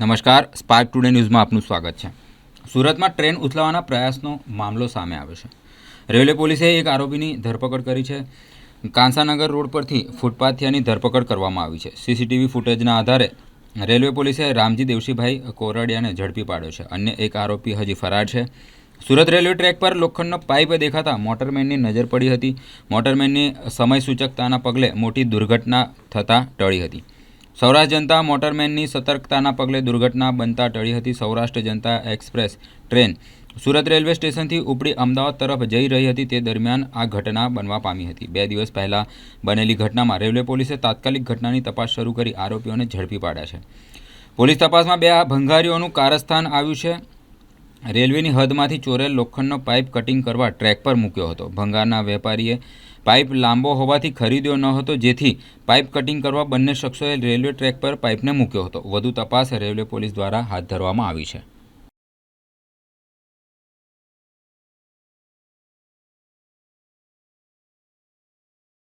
નમસ્કાર spark today ન્યૂઝમાં આપનું સ્વાગત છે. સુરતમાં ટ્રેન ઉથલાવાના પ્રયાસનો મામલો સામે આવ્યો છે. રેલવે પોલીસે એક આરોપીની ધરપકડ કરી છે. કાંસાનગર રોડ પરથી ફૂટપાથથી ધરપકડ કરવામાં આવી છે. સીસીટીવી ફૂટેજના આધારે રેલવે પોલીસે રામજી દેવશીભાઈ કોરડિયાને ઝડપી પાડ્યો છે. અન્ય એક આરોપી હજી ફરાર છે. સુરત રેલવે ટ્રેક પર લોખંડનો પાઇપ દેખાતા મોટરમેનની નજર પડી હતી. મોટરમેનની સમય સૂચકતાના પગલે મોટી દુર્ઘટના થતાં ટળી હતી. સૌરાષ્ટ્ર જનતા મોટરમેનની સતર્કતાના પગલે દુર્ઘટના બનતા ટળી હતી Saurashtra Janata express train. Surat railway સ્ટેશનથી ઉપડી અમદાવાદ તરફ જઈ રહી હતી તે દરમિયાન આ ઘટના બનવા પામી હતી. બે દિવસ પહેલાં બનેલી ઘટનામાં રેલવે પોલીસે તાત્કાલિક ઘટનાની તપાસ શરૂ કરી આરોપીઓને ઝડપી પાડ્યા છે. પોલીસ તપાસમાં બે ભંગારીઓનું કારસ્થાન આવ્યું છે. રેલવેની હદમાંથી ચોરેલ લોખંડનો પાઇપ કટિંગ કરવા ટ્રેક પર મૂક્યો હતો. ભંગારના વેપારીએ પાઇપ લાંબો હોવાથી ખરીદ્યો ન હતો, જેથી પાઇપ કટિંગ કરવા બંને શખ્સોએ રેલવે ટ્રેક પર પાઇપને મૂક્યો હતો. વધુ તપાસ રેલવે પોલીસ દ્વારા હાથ ધરવામાં આવી છે.